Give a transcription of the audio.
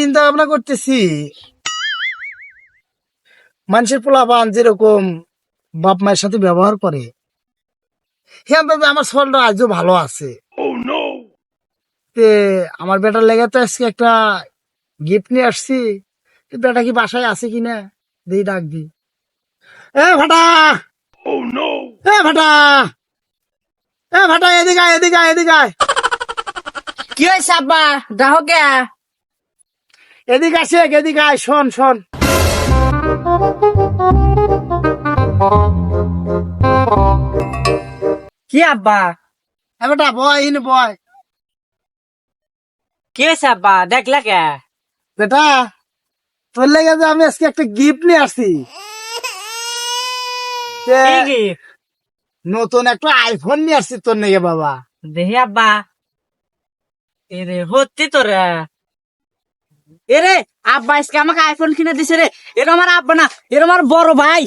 চিন্তা ভাবনা করতেছি। মানুষের পোলাপান যেরকম বাপ মায়ের সাথে ব্যবহার করে হ্যাঁ দাদা আমার শরীরটা আজও ভালো আছে। তে আমার বেটার লেগে তো আজকে একটা গিফট নিয়ে আসছি বেটা কি বাসায় আছে কিনা দিই ডাক দি। এ ভাটা! এ ভাটা! এ ভাটা এদিকে এদিকে আয়, এদিকে। কি হয়েছে আব্বা? ডাহো কে? এদিকে আসে এদিকে আয় শোন শোন। কি আব্বা? এ বেটা বয় ইন বয়। কি হয়েছে আব্বা? দেখলা কে? বেটা তোর লেগে যে আমি আজকে একটা গিফট নিয়ে আসছি? নতুন একটা আইফোন নিয়ে আসছি তোর লেগে বাবা। দেখি আব্বা। এরে হচ্ছে তো রে এরে আব্বা আজকে আমাকে আইফোন কিনে দিছে রে। এরা আমার আব্বা না এরা আমার বড় ভাই।